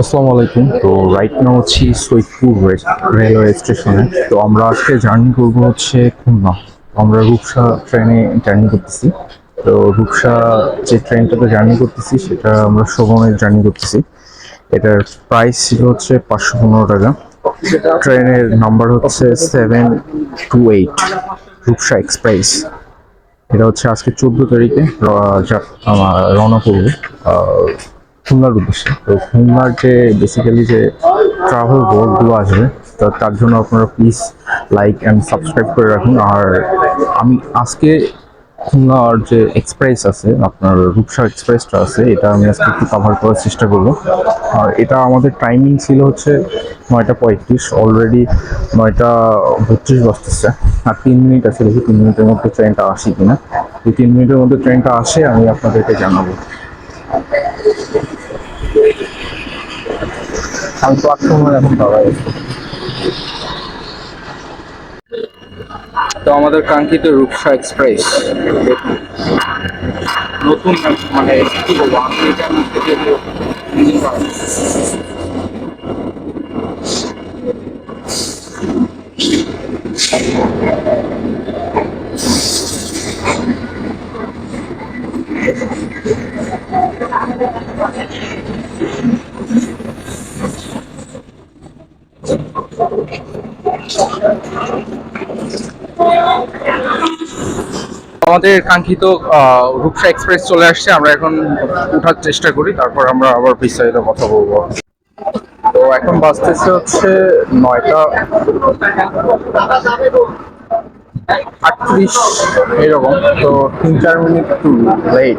আসসালামু আলাইকুম। তো রাইট নাও হচ্ছি সৈয়দপুর রেলওয়ে স্টেশনে তো আমরা আজকে জার্নি করব হচ্ছে খুলনা। আমরা রূপসা ট্রেনে জার্নি করতেছি। তো রূপসা যে ট্রেনটাতে জার্নি করতেছি, সেটা আমরা শোভনের জার্নি করতেছি। এটার প্রাইস ছিল হচ্ছে পাঁচশো পনেরো টাকা। ট্রেনের নাম্বার হচ্ছে seven two eight Rupsha express এটা হচ্ছে আজকে চোদ্দ তারিখে রওনা করব। খুলনার উদ্দেশ্যে। তো খুলনার যে বেসিক্যালি যে ট্রাভেল ব্লগগুলো আসবে, তো তার জন্য আপনারা প্লিজ লাইক অ্যান্ড সাবস্ক্রাইব করে রাখুন। আর আমি আজকে খুলনার যে এক্সপ্রেস আছে, আপনার রূপসা এক্সপ্রেসটা আছে, এটা আমি আজকে একটু কাভার করার চেষ্টা করব। আর এটা আমাদের টাইমিং ছিল হচ্ছে নয়টা পঁয়ত্রিশ অলরেডি নয়টা বত্রিশ বাজতেছে। আর তিন মিনিট আছে, দেখি তিন মিনিটের মধ্যে ট্রেনটা আসি কিনা। যদি তিন মিনিটের মধ্যে ট্রেনটা আসে, আমি আপনাদেরকে জানাব। প্ল্যাটফর্মে এখন। তো আমাদের কাঙ্ক্ষিত রূপসা এক্সপ্রেস নতুন মানে মধ্যে যে engine টা আছে, আমাদের কাঙ্ক্ষিত রূপসা এক্সপ্রেস চলে আসছে, আমরা এখন ওঠার চেষ্টা করি, তারপর আমরা আবার বিস্তারিত কথা বলব। তো এখন বাজতেছে হচ্ছে নয়টা আটত্রিশ, এরকম, তো তিন, চার মিনিট লেট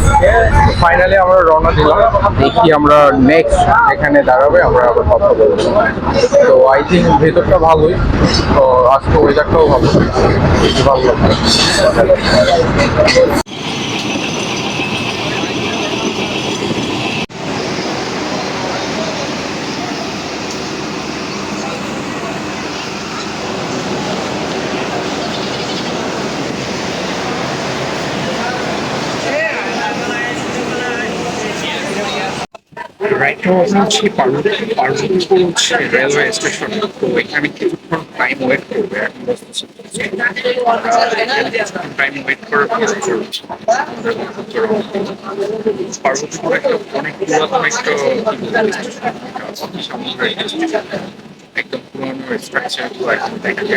ফাইনালি আমরা রওনা দিলাম। দেখি আমরা নেক্সট এখানে দাঁড়াবে, আমরা আবার কথা বলব। তো আই থিঙ্ক ভেতরটা ভালোই। তো আজকে ওয়েদারটাও ভালো। ভালো লাগবে রাইট হচ্ছে পার্বতী পার্বতীপুর হচ্ছে রেলওয়ে স্টেশন তো এখানে কিছুক্ষণ টাইম ওয়েট করবে টাইম ওয়েট করার পার্বতীপুর একটা অনেক পুরাতন একটা একদম পুরোনো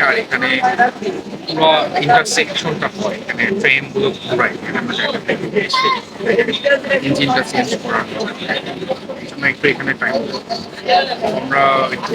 আর এখানে পুরো ইন্টারসেকশনটা হয় এখানে ট্রেনগুলো ঘুরায় এখানে ইঞ্জিনটা চেঞ্জ করা এখানে টাইম আমরা একটু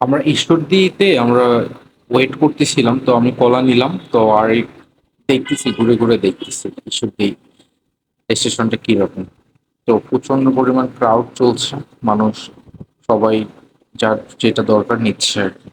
আমরা ঈশ্বরদীতে আমরা ওয়েট করতেছিলাম, তো আমি কলা নিলাম, তো আর দেখতেছি, ঘুরে ঘুরে দেখতেছি ঈশ্বরদী স্টেশনটা কীরকম তো প্রচণ্ড পরিমাণ ক্রাউড চলছে, মানুষ সবাই যার যেটা দরকার নিচ্ছে আর কি।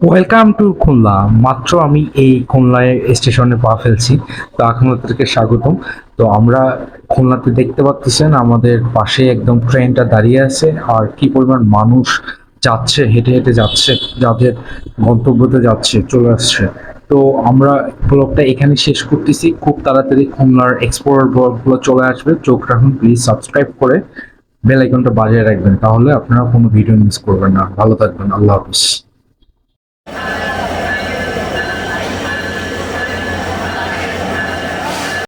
ওয়েলকাম টু খুলনা মাত্র আমি এই খুলনায় স্টেশনে পা ফেলছি। তো আপনাদেরকে স্বাগতম। তো আমরা খুলনাতে দেখতে পাচ্ছেন, আমাদের পাশে একদম ট্রেনটা দাঁড়িয়ে আছে। আর কি পরিমাণ মানুষ যাচ্ছে, হেঁটে হেঁটে যাচ্ছে, যাদের গন্তব্যতে যাচ্ছে, চলে আসছে। তো আমরা ব্লগটা এখানে শেষ করতেছি। খুব তাড়াতাড়ি খুলনার এক্সপ্লোর ব্লগগুলো চলে আসবে। চোখ রাখুন প্লিজ সাবস্ক্রাইব করে বেল আইকনটা বাজিয়ে রাখবেন। তাহলে আপনারা কোনো ভিডিও মিস করবেন না। ভালো থাকবেন। আল্লাহ হাফিজ। you